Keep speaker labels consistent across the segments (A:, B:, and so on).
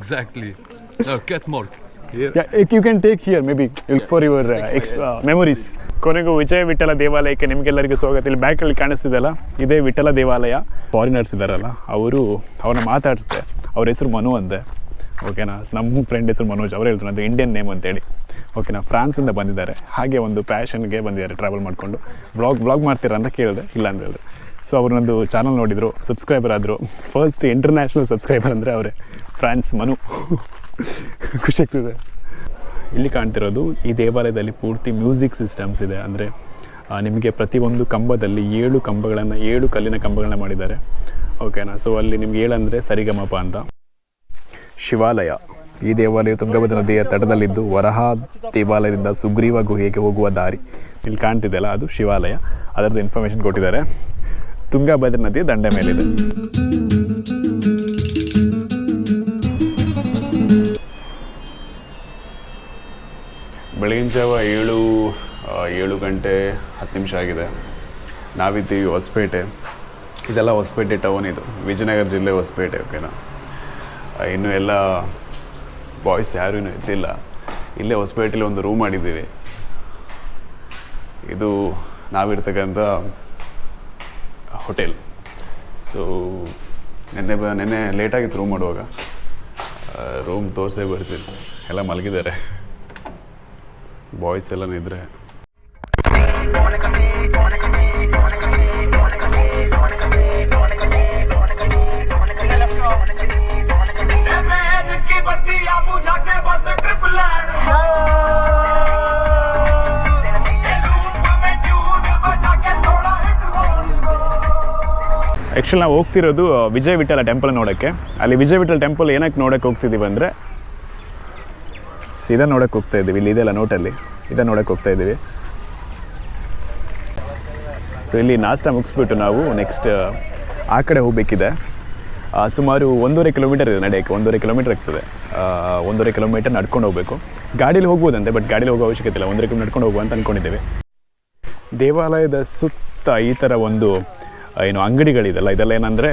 A: Exactly. No, catwalk. Here.
B: Yeah, if you can take here maybe for your uh, exp- uh, memories. ಕೊನೆಗೂ ವಿಜಯ ವಿಠಲ ದೇವಾಲಯಕ್ಕೆ ನಿಮಗೆಲ್ಲರಿಗೂ ಸ್ವಾಗತ. ಇಲ್ಲಿ ಬ್ಯಾಕಲ್ಲಿ ಕಾಣಿಸ್ತಿದೆಯಲ್ಲ? ಇದೇ ವಿಠಲ ದೇವಾಲಯ. ಫಾರಿನರ್ಸ್ ಇದ್ದಾರಲ್ಲ ಅವರು ಅವ್ರನ್ನ ಮಾತಾಡಿಸ್ದೆ. ಅವ್ರ ಹೆಸರು ಮನು ಅಂದೆ. ಓಕೆನಾ ನಮ್ಮ ಫ್ರೆಂಡ್ ಹೆಸರು ಮನೋಜ್ ಅವರು ಹೇಳ್ತಾರೆ ಅದು ಇಂಡಿಯನ್ ನೇಮ್ ಅಂತೇಳಿ. ಓಕೆನಾ ಫ್ರಾನ್ಸಿಂದ ಬಂದಿದ್ದಾರೆ. ಹಾಗೆ ಒಂದು ಪ್ಯಾಷನ್ಗೆ ಬಂದಿದ್ದಾರೆ ಟ್ರಾವೆಲ್ ಮಾಡಿಕೊಂಡು. ಬ್ಲಾಗ್ ಬ್ಲಾಗ್ ಮಾಡ್ತೀರಾ ಅಂತ ಕೇಳಿದೆ ಇಲ್ಲ ಅಂತ ಹೇಳಿದ್ರು ಸೊ ಅವ್ರು ನಂದು ಚಾನಲ್ ನೋಡಿದರು ಸಬ್ಸ್ಕ್ರೈಬರ್ ಆದರು. ಫಸ್ಟ್ ಇಂಟರ್ನ್ಯಾಷನಲ್ ಸಬ್ಸ್ಕ್ರೈಬರ್ ಅಂದರೆ ಅವರೇ. ಫ್ರಾನ್ಸ್ ಮನು. ಖುಷಿ ಇಲ್ಲಿ ಕಾಣ್ತಿರೋದು ಈ ದೇವಾಲಯದಲ್ಲಿ ಪೂರ್ತಿ ಮ್ಯೂಸಿಕ್ ಸಿಸ್ಟಮ್ಸ್ ಇದೆ. ಅಂದರೆ ನಿಮಗೆ ಪ್ರತಿಯೊಂದು ಕಂಬದಲ್ಲಿ ಏಳು ಕಂಬಗಳನ್ನು, ಏಳು ಕಲ್ಲಿನ ಕಂಬಗಳನ್ನ ಮಾಡಿದ್ದಾರೆ. ಓಕೆನಾ ಸೊ ಅಲ್ಲಿ ನಿಮ್ಗೆ ಏಳಂದರೆ ಸರಿಗಮಪ ಅಂತ. ಶಿವಾಲಯ. ಈ ದೇವಾಲಯ ತುಂಗಭದ್ರಾ ನದಿಯ ತಟದಲ್ಲಿದ್ದು ವರಹ ದೇವಾಲಯದಿಂದ ಸುಗ್ರೀವ ಗುಹೆಗೆ ಹೋಗುವ ದಾರಿ. ಇಲ್ಲಿ ಕಾಣ್ತಿದೆಯಲ್ಲ, ಅದು ಶಿವಾಲಯ. ಅದರದ್ದು ಇನ್ಫಾರ್ಮೇಶನ್ ಕೊಟ್ಟಿದ್ದಾರೆ. ತುಂಗಭದ್ರ ನದಿಯ ದಂಡೆ ಮೇಲಿದೆ. ಬೆಳಗಿನ ಜಾವ ಏಳು ಏಳು ಗಂಟೆ ಹತ್ತು ನಿಮಿಷ ಆಗಿದೆ. ನಾವಿದ್ದೀವಿ ಹೊಸಪೇಟೆ. ಇದೆಲ್ಲ ಹೊಸಪೇಟೆ ಟೌನ್ ಇದು. ವಿಜಯನಗರ ಜಿಲ್ಲೆ ಹೊಸಪೇಟೆ ಓಕೆನಾ ಇನ್ನೂ ಇನ್ನು ಎಲ್ಲ ಬಾಯ್ಸ್ ಯಾರೂ ಇನ್ನೂ ಎತ್ತಿಲ್ಲ ಇಲ್ಲೇ ಹೊಸಪೇಟೆಲಿ ಒಂದು ರೂಮ್ ಮಾಡಿದ್ದೀವಿ. ಇದು ನಾವಿರ್ತಕ್ಕಂಥ ಹೋಟೆಲ್ ಸೊ ನೆನ್ನೆ ಬ, ನೆನ್ನೆ ಲೇಟಾಗಿತ್ತು ರೂಮ್ ಮಾಡುವಾಗ. ರೂಮ್ ತೋರಿಸೇ ಬರ್ತೀನಿ ಎಲ್ಲ ಮಲಗಿದ್ದಾರೆ. ಬಾಯ್ಸ್ ಎಲ್ಲ ಇದ್ರೆ. ಆ್ಯಕ್ಚುಲಿ ನಾವು ಹೋಗ್ತಿರೋದು ವಿಜಯ ವಿಠಲ ಟೆಂಪಲ್ ನೋಡೋಕ್ಕೆ. ಅಲ್ಲಿ ವಿಜಯ ವಿಠಲ ಟೆಂಪಲ್ ಏನಕ್ಕೆ ನೋಡೋಕ್ಕೆ ಹೋಗ್ತಿದ್ದೀವಿ ಅಂದರೆ ಸೀದಾ ನೋಡೋಕ್ಕೆ ಹೋಗ್ತಾ ಇದ್ದೀವಿ. ಇಲ್ಲಿ ಇದೆಲ್ಲ ನೋಟಲ್ಲಿ ಇದನ್ನು ನೋಡೋಕ್ಕೆ ಹೋಗ್ತಾ ಇದ್ದೀವಿ. ಸೊ ಇಲ್ಲಿ ನಾಷ್ಟ ಮುಗಿಸ್ಬಿಟ್ಟು ನಾವು ನೆಕ್ಸ್ಟ್ ಆ ಕಡೆ ಹೋಗಬೇಕಿದೆ. ಸುಮಾರು ಒಂದೂವರೆ ಕಿಲೋಮೀಟರ್ ಇದೆ ನಡೆಯೋಕ್ಕೆ. ಒಂದೂವರೆ ಕಿಲೋಮೀಟರ್ ಆಗ್ತದೆ. ಒಂದೂವರೆ ಕಿಲೋಮೀಟರ್ ನಡ್ಕೊಂಡು ಹೋಗಬೇಕು. ಗಾಡೀಲಿ ಹೋಗ್ಬೋದಂತೆ ಬಟ್ ಗಾಡೀಲಿ ಹೋಗೋ ಅವಶ್ಯಕತೆ ಇಲ್ಲ. ಒಂದೂವರೆ ಕಿಲೋಮೀಟರ್ ನಡ್ಕೊಂಡು ಹೋಗುವ ಅಂತ ಅಂದ್ಕೊಂಡಿದ್ದೇವೆ ದೇವಾಲಯದ ಸುತ್ತ ಈ ಥರ ಒಂದು ಏನು ಅಂಗಡಿಗಳಿದೆಲ್ಲ. ಇದೆಲ್ಲ ಏನಂದರೆ,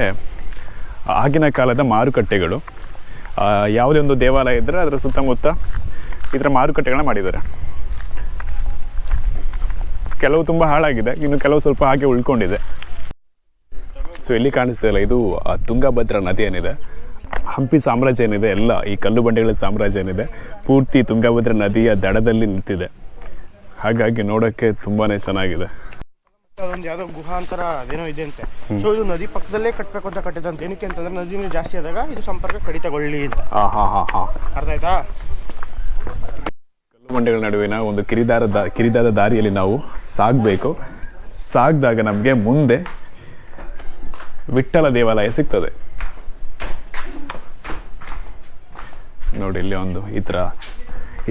B: ಆಗಿನ ಕಾಲದ ಮಾರುಕಟ್ಟೆಗಳು. ಯಾವುದೇ ಒಂದು ದೇವಾಲಯ ಇದ್ದರೆ ಅದರ ಸುತ್ತಮುತ್ತ ಈ ಥರ ಮಾರುಕಟ್ಟೆಗಳನ್ನ ಮಾಡಿದ್ದಾರೆ. ಕೆಲವು ತುಂಬ ಹಾಳಾಗಿದೆ ಇನ್ನು ಕೆಲವು ಸ್ವಲ್ಪ ಹಾಗೆ ಉಳ್ಕೊಂಡಿದೆ. ಸೊ ಎಲ್ಲಿ ಕಾಣಿಸ್ತಾ ಇಲ್ಲ ಇದು ತುಂಗಭದ್ರಾ ನದಿ ಏನಿದೆ ಹಂಪಿ ಸಾಮ್ರಾಜ್ಯ ಏನಿದೆ ಎಲ್ಲ ಈ ಕಲ್ಲು ಬಂಡೆಗಳ ಸಾಮ್ರಾಜ್ಯ ಏನಿದೆ ಪೂರ್ತಿ ತುಂಗಭದ್ರಾ ನದಿಯ ದಡದಲ್ಲಿ ನಿಂತಿದೆ. ಹಾಗಾಗಿ ನೋಡೋಕ್ಕೆ ತುಂಬಾ ಚೆನ್ನಾಗಿದೆ.
C: ಅದೊಂದು ಯಾವುದೋ ಗುಹಾಂತರ ಅದೇನೋ ಇದೆ ಅಂತೆ. ಸೊ ಇದು ನದಿ ಪಕ್ಕದಲ್ಲೇ ಕಟ್ಟಬೇಕು ಅಂತ ಕಟ್ಟಿದಂತೆ. ಏನಕ್ಕೆ ಅಂತಂದ್ರೆ ನದಿ ನೀರು ಜಾಸ್ತಿ ಆದಾಗ ಇದು ಸಂಪರ್ಕ ಕಡಿತಗೊಳ್ಳಿ ಅಂತ. ಅರ್ಥ ಆಯ್ತಾ?
B: ಬಂಡೆಗಳ ನಡುವಿನ ಒಂದು ಕಿರಿದಾರ ಕಿರಿದಾದ ದಾರಿಯಲ್ಲಿ ನಾವು ಸಾಗಬೇಕು. ಸಾಗಿದಾಗ ನಮಗೆ ಮುಂದೆ ವಿಠ್ಠಲ ದೇವಾಲಯ ಸಿಗ್ತದೆ. ನೋಡಿ, ಇಲ್ಲಿ ಒಂದು ಈ ಥರ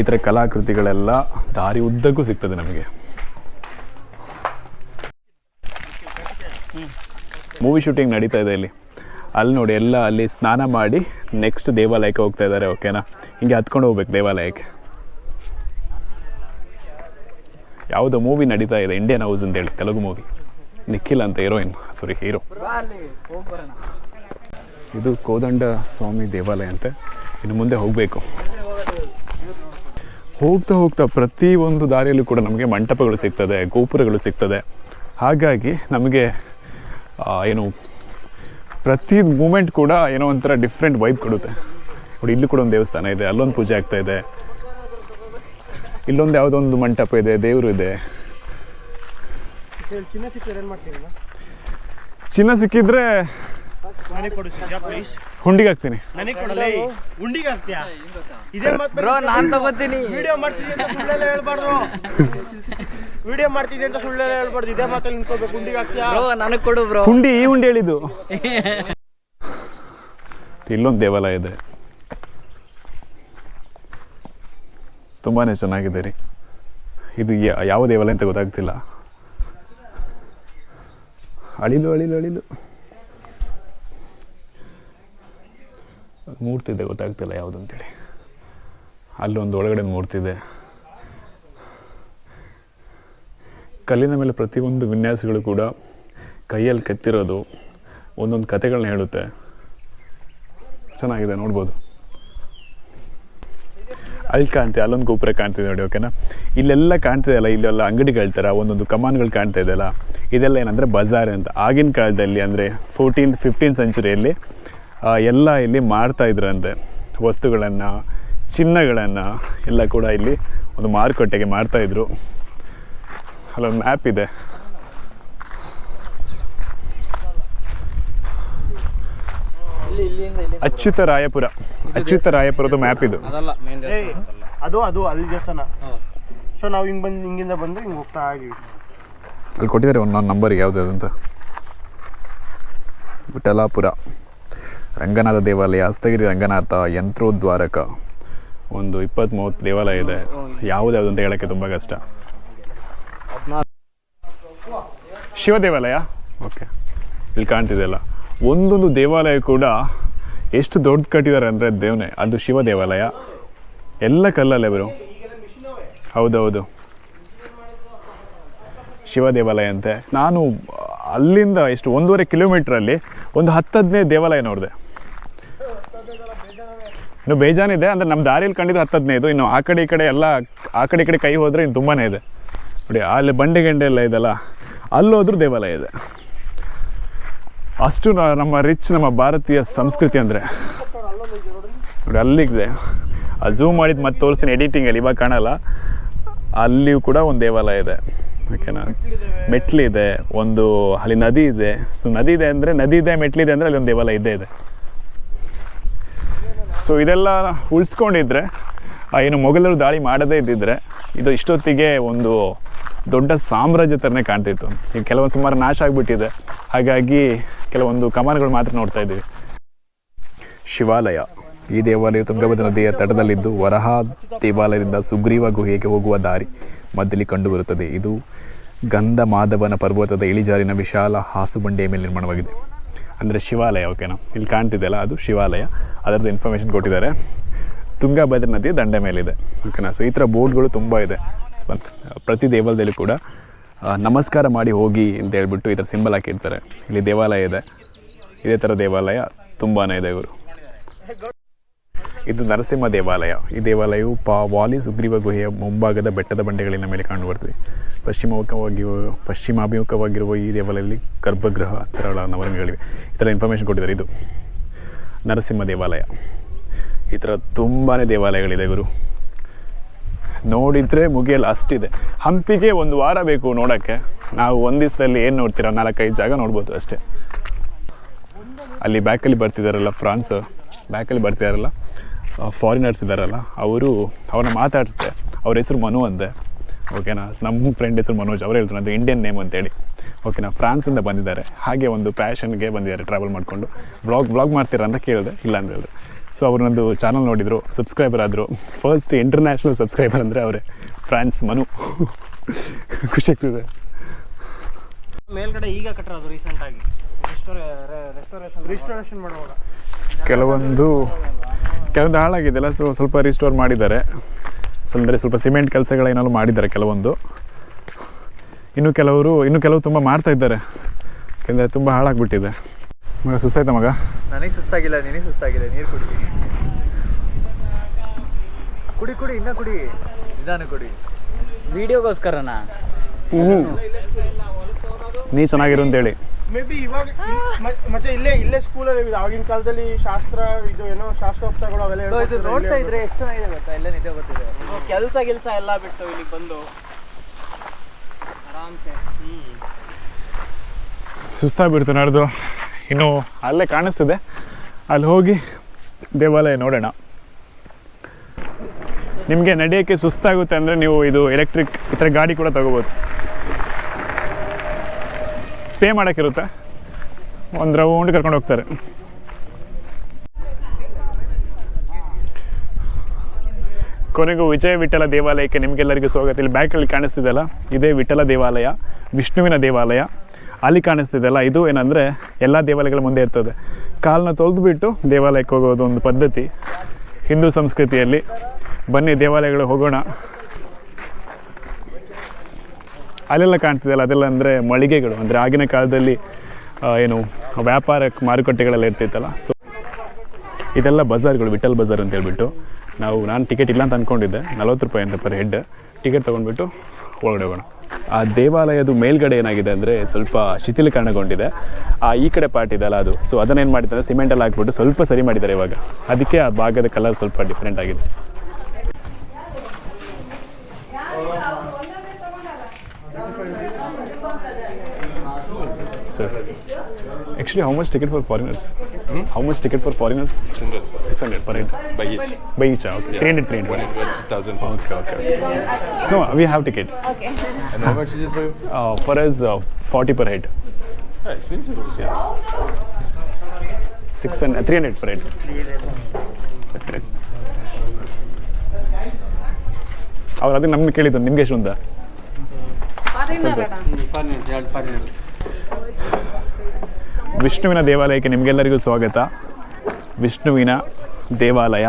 B: ಈ ಥರ ಕಲಾಕೃತಿಗಳೆಲ್ಲ ದಾರಿ ಉದ್ದಕ್ಕೂ ಸಿಗ್ತದೆ ನಮಗೆ. ಮೂವಿ ಶೂಟಿಂಗ್ ನಡೀತಾ ಇದೆ ಇಲ್ಲಿ. ಅಲ್ಲಿ ನೋಡಿ, ಎಲ್ಲ ಅಲ್ಲಿ ಸ್ನಾನ ಮಾಡಿ ನೆಕ್ಸ್ಟ್ ದೇವಾಲಯಕ್ಕೆ ಹೋಗ್ತಾ ಇದ್ದಾರೆ ಓಕೆನಾ ಹಿಂಗೆ ಹತ್ಕೊಂಡು ಹೋಗ್ಬೇಕು ದೇವಾಲಯಕ್ಕೆ. ಯಾವುದೋ ಮೂವಿ ನಡೀತಾ ಇದೆ ಇಂಡಿಯನ್ ಹೌಸ್ ಅಂತ ಹೇಳಿ, ತೆಲುಗು ಮೂವಿ ನಿಖಿಲ್ ಅಂತ ಹೀರೋಯಿನ್ ಸಾರಿ ಹೀರೋ ಇದು ಕೋದಂಡ ಸ್ವಾಮಿ ದೇವಾಲಯ ಅಂತೆ. ಇನ್ನು ಮುಂದೆ ಹೋಗಬೇಕು. ಹೋಗ್ತಾ ಹೋಗ್ತಾ ಪ್ರತಿ ಒಂದು ದಾರಿಯಲ್ಲೂ ಕೂಡ ನಮಗೆ ಮಂಟಪಗಳು ಸಿಗ್ತದೆ, ಗೋಪುರಗಳು ಸಿಗ್ತದೆ. ಹಾಗಾಗಿ ನಮಗೆ ಏನು, ಪ್ರತಿ ಮೂಮೆಂಟ್ ಕೂಡ ಏನೋ ಒಂಥರ ಡಿಫ್ರೆಂಟ್ ವೈಬ್ ಕೊಡುತ್ತೆ. ನೋಡಿ, ಇಲ್ಲಿ ಕೂಡ ಒಂದು ದೇವಸ್ಥಾನ ಇದೆ, ಅಲ್ಲೊಂದು ಪೂಜೆ ಆಗ್ತಾ ಇದೆ. ಇಲ್ಲೊಂದು ಯಾವುದೋ ಒಂದು ಮಂಟಪ ಇದೆ ದೇವರು ಇದೆ.
C: ಚಿನ್ನ ಸಿಕ್ಕಿದ್ರೆ ಏನು ಮಾಡ್ತೀನಿ
B: ಚಿನ್ನ ಸಿಕ್ಕಿದ್ರೆ
C: ನನಗೆ ಕೊಡು ಪ್ಲೀಸ್
B: ಹುಂಡಿಗೆ ಹಾಕ್ತೀನಿ.
C: ನನಗೆ ಕೊಡಲೇ ಉಂಡಿಗೆ ಹಾಕ್ತೀಯಾ? ಇದೇ ಮಾತು
D: ಬ್ರೋ ನಾನ್ ತಗೋತೀನಿ.
C: ವಿಡಿಯೋ ಮಾಡ್ತೀನಿ ಅಂತ ಸುಳ್ಳೆಲ್ಲ ಹೇಳ್ಬಾರ್ದು. ವಿಡಿಯೋ ಮಾಡ್ತೀನಿ ಅಂತ ಸುಳ್ಳೆಲ್ಲ ಹೇಳ್ಬಾರ್ದು. ಇದೇ ಮಾತಲ್ಲಿ ನಿಂತ್ಕೋಬೇಕು. ಹುಂಡಿಗೆ ಹಾಕ್ತೀಯಾ?
D: ಬ್ರೋ ನನಗ್ ಕೊಡು ಬ್ರೋ
B: ಹುಂಡಿ ಈ ಹುಂಡಿ ಹೇಳಿದ್ದು. ಇಲ್ಲೊಂದು ದೇವಾಲಯ ಇದೆ. ತುಂಬಾ ಚೆನ್ನಾಗಿದೆ ರೀ ಇದು ಯಾವ ದೇವಾಲಯ ಅಂತ ಗೊತ್ತಾಗ್ತಿಲ್ಲ. ಅಳಿಲು ಅಳಿಲು ಅಳಿಲು. ಮೂರ್ತಿ ಇದೆ, ಗೊತ್ತಾಗ್ತಿಲ್ಲ ಯಾವುದು ಅಂತೇಳಿ. ಅಲ್ಲೊಂದು ಒಳಗಡೆ ಮೂರ್ತಿ ಇದೆ. ಕಲ್ಲಿನ ಮೇಲೆ ಪ್ರತಿಯೊಂದು ವಿನ್ಯಾಸಗಳು ಕೂಡ ಕೈಯಲ್ಲಿ ಕೆತ್ತಿರೋದು ಒಂದೊಂದು ಕತೆಗಳನ್ನ ಹೇಳುತ್ತೆ. ಚೆನ್ನಾಗಿದೆ, ನೋಡ್ಬೋದು. ಅಲ್ಲಿ ಕಾಣ್ತಿದೆ ಅಲ್ಲೊಂದು ಗೋಪುರ ಕಾಣ್ತಿದೆ ನೋಡಿ ಓಕೆನಾ ಇಲ್ಲೆಲ್ಲ ಕಾಣ್ತಿದೆ ಅಲ್ಲ, ಇಲ್ಲೆಲ್ಲ ಅಂಗಡಿಗಳ ಥರ ಒಂದೊಂದು ಕಮಾನ್ಗಳು ಕಾಣ್ತಾ ಇದೆಯಲ್ಲ ಇದೆಲ್ಲ ಏನಂದರೆ ಬಜಾರ್ ಅಂತ. ಆಗಿನ ಕಾಲದಲ್ಲಿ ಅಂದರೆ ಫೋರ್ಟೀನ್ ಫಿಫ್ಟೀನ್ ಸೆಂಚುರಿಯಲ್ಲಿ ಎಲ್ಲ ಇಲ್ಲಿ ಮಾರ್ತಾ ಇದ್ರಂತೆ. ವಸ್ತುಗಳನ್ನು, ಚಿನ್ನಗಳನ್ನು ಎಲ್ಲ ಕೂಡ ಇಲ್ಲಿ ಒಂದು ಮಾರುಕಟ್ಟೆಗೆ ಮಾರ್ತಾಯಿದ್ರು ಅಲ್ಲೊಂದು ಮ್ಯಾಪ್ ಇದೆ. ಅಚ್ಯುತ ರಾಯಪುರ. ಅಚ್ಯುತ ರಾಯಪುರದ ಮ್ಯಾಪ್ ಇದು.
D: ಅದಲ್ಲ ಮೇನ್
C: ಏಯ್, ಅದು ಅದು ಅಲ್ಲಿ ದೇವಸ್ಥಾನ. ಸೊ ನಾವು ಹಿಂಗೆ ಬಂದು ಹಿಂಗಿಂದ ಬಂದು ಹಿಂಗೆ ಹೋಗ್ತಾ ಇದೀವಿ.
B: ಅಲ್ಲಿ ಕೊಟ್ಟಿದ್ದಾರೆ ಒಂದೊಂದು ನಂಬರ್ ಯಾವ್ದು ಅಂತ. ವಿಠಲಾಪುರ. ರಂಗನಾಥ ದೇವಾಲಯ ಹಸ್ತಗಿರಿ ರಂಗನಾಥ ಯಂತ್ರೋದ್ವಾರಕ. ಒಂದು ಇಪ್ಪತ್ತ್ ಮೂವತ್ತು ದೇವಾಲಯ ಇದೆ. ಯಾವ್ದು ಅಂತ ಹೇಳೋಕ್ಕೆ ತುಂಬ ಕಷ್ಟ. ಶಿವ ದೇವಾಲಯ? ಓಕೆ. ಇಲ್ಲಿ ಕಾಣ್ತಿದೆಯಲ್ಲ ಒಂದೊಂದು ದೇವಾಲಯ ಕೂಡ ಎಷ್ಟು ದೊಡ್ಡದು ಕಟ್ಟಿದ್ದಾರೆ ಅಂದರೆ ದೇವನೇ, ಅದು ಶಿವ ದೇವಾಲಯ. ಎಲ್ಲ ಕಲ್ಲಲ್ಲೇ ಬರು ಹೌದೌದು. ಶಿವ ದೇವಾಲಯ ಅಂತೆ. ನಾನು ಅಲ್ಲಿಂದ ಎಷ್ಟು ಒಂದೂವರೆ ಕಿಲೋಮೀಟ್ರಲ್ಲಿ ಒಂದು ಹತ್ತು ಹದಿನೈದು ದೇವಾಲಯ ನೋಡಿದೆ. ಇನ್ನು ಬೇಜಾನಿದೆ, ಅಂದರೆ ನಮ್ಮ ದಾರಿಯಲ್ಲಿ ಕಂಡಿದ್ದು ಹತ್ತು ಹದಿನೈದು ಇನ್ನು ಆ ಕಡೆ ಈ ಕಡೆ ಎಲ್ಲ, ಆ ಕಡೆ ಈ ಕಡೆ ಕೈ ಹೋದರೆ ಇನ್ನು ತುಂಬಾ ಇದೆ. ನೋಡಿ, ಅಲ್ಲಿ ಬಂಡೆ ಗೆಂಡೆ ಎಲ್ಲ ಇದೆಲ್ಲ, ಅಲ್ಲೋದ್ರೂ ದೇವಾಲಯ ಇದೆ. ಅಷ್ಟು ನಮ್ಮ ರಿಚ್ ನಮ್ಮ ಭಾರತೀಯ ಸಂಸ್ಕೃತಿ ಅಂದರೆ. ನೋಡಿ, ಅಲ್ಲಿಗಿದೆ. ಆ ಝೂಮ್ ಮಾಡಿದ್ದು ಮತ್ತೆ ತೋರಿಸ್ತೀನಿ ಎಡಿಟಿಂಗಲ್ಲಿ ಇವಾಗ ಕಾಣಲ್ಲ. ಅಲ್ಲಿಯೂ ಕೂಡ ಒಂದು ದೇವಾಲಯ ಇದೆ. ಓಕೆನಾ ಮೆಟ್ಲಿದೆ ಒಂದು ಅಲ್ಲಿ ನದಿ ಇದೆ. ಸೊ ನದಿ ಇದೆ ಅಂದರೆ, ನದಿ ಇದೆ ಮೆಟ್ಲಿದೆ ಅಂದರೆ ಅಲ್ಲಿ ಒಂದು ದೇವಾಲಯ ಇದ್ದೇ ಇದೆ. ಸೊ ಇದೆಲ್ಲ ಉಳಿಸ್ಕೊಂಡಿದ್ರೆ ಏನು ಮೊಘಲರು ದಾಳಿ ಮಾಡದೇ ಇದ್ದಿದ್ರೆ, ಇದು ಇಷ್ಟೊತ್ತಿಗೆ ಒಂದು ದೊಡ್ಡ ಸಾಮ್ರಾಜ್ಯ ಥರನೇ ಕಾಣ್ತಿತ್ತು. ಈಗ ಕೆಲವೊಂದು ಸುಮಾರು ನಾಶ ಆಗಿಬಿಟ್ಟಿದೆ. ಹಾಗಾಗಿ ಕೆಲವೊಂದು ಕಮಾನುಗಳು ಮಾತ್ರ ನೋಡ್ತಾ ಇದ್ದೀವಿ. ಶಿವಾಲಯ. ಈ ದೇವಾಲಯ ತುಂಗಭದ್ರಾ ನದಿಯ ತಟದಲ್ಲಿದ್ದು ವರಹ ದೇವಾಲಯದಿಂದ ಸುಗ್ರೀವ ಗುಹೆಗೆ ಹೋಗುವ ದಾರಿ ಮಧ್ಯದಲ್ಲಿ ಕಂಡುಬರುತ್ತದೆ. ಇದು ಗಂಧ ಮಾಧವನ ಪರ್ವತದ ಇಳಿಜಾರಿನ ವಿಶಾಲ ಹಾಸುಬಂಡೆಯ ಮೇಲೆ ನಿರ್ಮಾಣವಾಗಿದೆ. ಅಂದರೆ ಶಿವಾಲಯ ಓಕೆನಾ ಇಲ್ಲಿ ಕಾಣ್ತಿದೆಯಲ್ಲ, ಅದು ಶಿವಾಲಯ. ಅದರದ್ದು ಇನ್ಫಾರ್ಮೇಷನ್ ಕೊಟ್ಟಿದ್ದಾರೆ. ತುಂಗಭದ್ರಾ ನದಿಯ ದಂಡೆ ಮೇಲಿದೆ ಓಕೆನಾ ಸೊ ಈ ಥರ ಬೋರ್ಡ್ಗಳು ತುಂಬ ಇದೆ. ಪ್ರತಿ ದೇವಾಲಯದಲ್ಲಿ ಕೂಡ ನಮಸ್ಕಾರ ಮಾಡಿ ಹೋಗಿ ಅಂತ ಹೇಳ್ಬಿಟ್ಟು ಈ ಥರ ಸಿಂಬಲ್ ಹಾಕಿರ್ತಾರೆ. ಇಲ್ಲಿ ದೇವಾಲಯ ಇದೆ. ಇದೇ ಥರ ದೇವಾಲಯ ತುಂಬಾ ಇದೆ ಇವರು. ಇದು ನರಸಿಂಹ ದೇವಾಲಯ. ಈ ದೇವಾಲಯವು ಪಾ ವಾಲಿ ಸುಗ್ರೀವ ಗುಹೆಯ ಮುಂಭಾಗದ ಬೆಟ್ಟದ ಬಂಡೆಗಳಿನ ಮೇಲೆ ಕಂಡುಬರ್ತದೆ. ಪಶ್ಚಿಮಮುಖವಾಗಿ, ಪಶ್ಚಿಮಾಭಿಮುಖವಾಗಿರುವ ಈ ದೇವಾಲಯದಲ್ಲಿ ಗರ್ಭಗೃಹ, ತರಳ ನವರಂಗಗಳಿವೆ ಈ ಥರ ಇನ್ಫಾರ್ಮೇಷನ್ ಕೊಟ್ಟಿದ್ದಾರೆ ಇದು. ನರಸಿಂಹ ದೇವಾಲಯ. ಈ ಥರ ತುಂಬಾ ದೇವಾಲಯಗಳಿದೆ ಗುರು ನೋಡಿದರೆ ಮುಗಿಯಲ್ಲ, ಅಷ್ಟಿದೆ. ಹಂಪಿಗೆ ಒಂದು ವಾರ ಬೇಕು ನೋಡೋಕ್ಕೆ. ನಾವು ಒಂದು ದಿವಸದಲ್ಲಿ ಏನು ನೋಡ್ತೀರಾ? ನಾಲ್ಕೈದು ಜಾಗ ನೋಡ್ಬೋದು ಅಷ್ಟೇ. ಅಲ್ಲಿ ಬ್ಯಾಕಲ್ಲಿ ಬರ್ತಿದ್ದಾರಲ್ಲ ಫ್ರಾನ್ಸ್, ಬ್ಯಾಕಲ್ಲಿ ಬರ್ತಿದಾರಲ್ಲ ಫಾರಿನರ್ಸ್ ಇದ್ದಾರಲ್ಲ ಅವರು ಅವ್ರನ್ನ ಮಾತಾಡಿಸ್ದೆ. ಅವ್ರ ಹೆಸರು ಮನು ಅಂದೆ. ಓಕೆನಾ ನಮ್ಮ ಫ್ರೆಂಡ್ ಹೆಸರು ಮನೋಜ್, ಅವರು ಹೇಳ್ತಾರೆ ಅದು ಇಂಡಿಯನ್ ನೇಮ್ ಅಂತೇಳಿ. ಓಕೆನಾ ಫ್ರಾನ್ಸಿಂದ ಬಂದಿದ್ದಾರೆ. ಹಾಗೆ ಒಂದು ಪ್ಯಾಷನ್ಗೆ ಬಂದಿದ್ದಾರೆ ಟ್ರಾವೆಲ್ ಮಾಡಿಕೊಂಡು. ಬ್ಲಾಗ್ ಬ್ಲಾಗ್ ಮಾಡ್ತೀರಾ ಅಂತ ಕೇಳಿದೆ, ಇಲ್ಲ ಅಂತ ಹೇಳಿದ್ರು ಸೊ ಅವರು ನಂದು ಚಾನಲ್ ನೋಡಿದರು ಸಬ್ಸ್ಕ್ರೈಬರ್ ಆದರು. ಫಸ್ಟ್ ಇಂಟರ್ನ್ಯಾಷನಲ್ ಸಬ್ಸ್ಕ್ರೈಬರ್ ಅಂದರೆ ಅವರೇ ಫ್ರಾನ್ಸ್ ಮನು. ಖುಷಿ ಆಗ್ತಿದೆ.
D: ಮೇಲ್ಗಡೆ ಈಗ ಕಟ್ಟಿರೋದು ರೀಸೆಂಟ್ ಆಗಿ. ರೆಸ್ಟೋರೇಷನ್
C: ರಿಸ್ಟೋರೇಷನ್ ಮಾಡುವಾಗ.
B: ಕೆಲವೊಂದು ಕೆಲವೊಂದು ಹಾಳಾಗಿದೆಲ್ಲ ಸೊ ಸ್ವಲ್ಪ ರಿಸ್ಟೋರ್ ಮಾಡಿದ್ದಾರೆ. ಸೊ ಅಂದರೆ ಸ್ವಲ್ಪ ಸಿಮೆಂಟ್ ಕೆಲಸಗಳೇನಾದ್ರು ಮಾಡಿದ್ದಾರೆ ಕೆಲವೊಂದು. ಇನ್ನು ಕೆಲವರು ಇನ್ನು ಕೆಲವು ತುಂಬ ಮಾಡ್ತಾ ಇದ್ದಾರೆ. ಯಾಕೆಂದರೆ ತುಂಬ ಹಾಳಾಗ್ಬಿಟ್ಟಿದೆ. ಮಗ ಸುಸ್ತಾಯ್ತ ಮಗ?
D: ನನಗೆ ಸುಸ್ತಾಗಿಲ್ಲ ನಿನಗೆ ಸುಸ್ತಾಗಿಲ್ಲ ನೀರು ಕುಡಿ. ಕುಡಿ ಕುಡಿ ಇನ್ನ ಕುಡಿ. ನಿಧಾನ ಕುಡಿ. ವಿಡಿಯೋಗೋಸ್ಕರನಾ?
B: ನೀ ಚೆನ್ನಾಗಿರು ಅಂತೇಳಿ.
C: ಮೇ ಬಿ ಇವಾಗ ಮ- ಮತ್ತೆ ಇಲ್ಲೇ ಇಲ್ಲೇ ಸ್ಕೂಲಲ್ಲಿ ಆಗಿನ ಕಾಲದಲ್ಲಿ ಶಾಸ್ತ್ರ ಇದು ಏನೋ ಶಾಸ್ತ್ರೋಕ್ತಗಳು ಅವೆಲ್ಲ
D: ಇದು
C: ಹೇಳ್ಕೊಡ್ತಾರೆ
D: ನೋಡ್ತಾ
C: ಇಲ್ಲೇ.
D: ಇದ್ರೆ ಎಷ್ಟು ಚೆನ್ನಾಗಿದೆ ಗೊತ್ತಾ? ಎಲ್ಲ ನಿದ್ದೆ ಬರ್ತಿದೆ
C: ಕೆಲಸ ಗಿಲ್ಸ ಎಲ್ಲ ಬಿಟ್ಟು ಇಲ್ಲಿಗೆ ಬಂದು ಆರಾಮ್ಸೆ.
B: ಸುಸ್ತಾಗ್ಬಿಡ್ತು ನಡೆದು. ಇನ್ನು ಅಲ್ಲೇ ಕಾಣಿಸ್ತಿದೆ. ಅಲ್ಲಿ ಹೋಗಿ ದೇವಾಲಯ ನೋಡೋಣ. ನಿಮಗೆ ನಡೆಯೋಕ್ಕೆ ಸುಸ್ತಾಗುತ್ತೆ ಅಂದರೆ ನೀವು ಇದು ಎಲೆಕ್ಟ್ರಿಕ್ ಈ ಥರ ಗಾಡಿ ಕೂಡ ತಗೋಬೋದು. ಪೇ ಮಾಡೋಕ್ಕಿರುತ್ತೆ ಒಂದು ರೌಂಡ್ ಕರ್ಕೊಂಡು ಹೋಗ್ತಾರೆ. ಕೊನೆಗೂ ವಿಜಯ ವಿಠಲ ದೇವಾಲಯಕ್ಕೆ ನಿಮಗೆಲ್ಲರಿಗೂ ಸ್ವಾಗತ. ಇಲ್ಲಿ ಬ್ಯಾಕಲ್ಲಿ ಕಾಣಿಸ್ತಿದೆಯಲ್ಲ ಇದೇ ವಿಠಲ ದೇವಾಲಯ, ವಿಷ್ಣುವಿನ ದೇವಾಲಯ. ಅಲ್ಲಿ ಕಾಣಿಸ್ತಿದೆಯಲ್ಲ ಇದು ಏನಂದರೆ ಎಲ್ಲ ದೇವಾಲಯಗಳ ಮುಂದೆ ಇರ್ತದೆ. ಕಾಲನ್ನ ತೊಳೆದುಬಿಟ್ಟು ದೇವಾಲಯಕ್ಕೆ ಹೋಗೋದು ಒಂದು ಪದ್ಧತಿ. ಹಿಂದೂ ಸಂಸ್ಕೃತಿಯಲ್ಲಿ. ಬನ್ನಿ ದೇವಾಲಯಗಳು ಹೋಗೋಣ. ಅಲ್ಲೆಲ್ಲ ಕಾಣ್ತಿದೆಯಲ್ಲ ಅದೆಲ್ಲ ಅಂದರೆ ಮಳಿಗೆಗಳು. ಅಂದರೆ ಆಗಿನ ಕಾಲದಲ್ಲಿ ಏನು, ವ್ಯಾಪಾರ ಮಾರುಕಟ್ಟೆಗಳೆಲ್ಲ ಇರ್ತಿತ್ತಲ್ಲ ಸೊ ಇದೆಲ್ಲ ಬಜಾರ್ಗಳು, ವಿಠಲ್ ಬಜಾರ್ ಅಂತ ಹೇಳ್ಬಿಟ್ಟು. ನಾವು, ನಾನು ಟಿಕೆಟ್ ಇಲ್ಲ ಅಂತ ಅಂದ್ಕೊಂಡಿದ್ದೆ ನಲ್ವತ್ತು ರೂಪಾಯಿ ಅಂತ ಪರ್ ಹೆಡ್ ಟಿಕೆಟ್ ತೊಗೊಂಡ್ಬಿಟ್ಟು ಒಳಗಡೆ ಹೋಗೋಣ. ಆ ದೇವಾಲಯದ ಮೇಲ್ಗಡೆ ಏನಾಗಿದೆ ಅಂದರೆ ಸ್ವಲ್ಪ ಶಿಥಿಲೀಕರಣಗೊಂಡಿದೆ ಆ ಈ ಕಡೆ ಪಾರ್ಟ್ ಇದೆಲ್ಲ ಅದು. ಸೊ ಅದನ್ನೇನು ಮಾಡಿದ್ದಾರೆ ಸಿಮೆಂಟಲ್ಲಿ ಹಾಕ್ಬಿಟ್ಟು ಸ್ವಲ್ಪ ಸರಿ ಮಾಡಿದ್ದಾರೆ ಇವಾಗ. ಅದಕ್ಕೆ ಆ ಭಾಗದ ಕಲರ್ ಸ್ವಲ್ಪ ಡಿಫ್ರೆಂಟ್ ಆಗಿದೆ. Sir, actually, how much ticket for foreigners? How much ticket for foreigners?
A: 600
B: 600 per head.
A: by each.
B: By each, ah, okay. 300, 300.
A: 1,000 pounds.
B: Okay, okay, okay. No, we have tickets.
A: And how much is it for you?
B: Uh, for us, uh, 40 per head.
A: Yeah, expensive. Yeah.
B: 600, 300 per head. ಅವ್ರು ಅದಕ್ಕೆ ನಮ್ಗೆ ಕೇಳಿದ್ದು ನಿಮ್ಗೆ ಎಷ್ಟು ಅಂತ sir sir ವಿಷ್ಣುವಿನ ದೇವಾಲಯಕ್ಕೆ ನಿಮಗೆಲ್ಲರಿಗೂ ಸ್ವಾಗತ. ವಿಷ್ಣುವಿನ ದೇವಾಲಯ.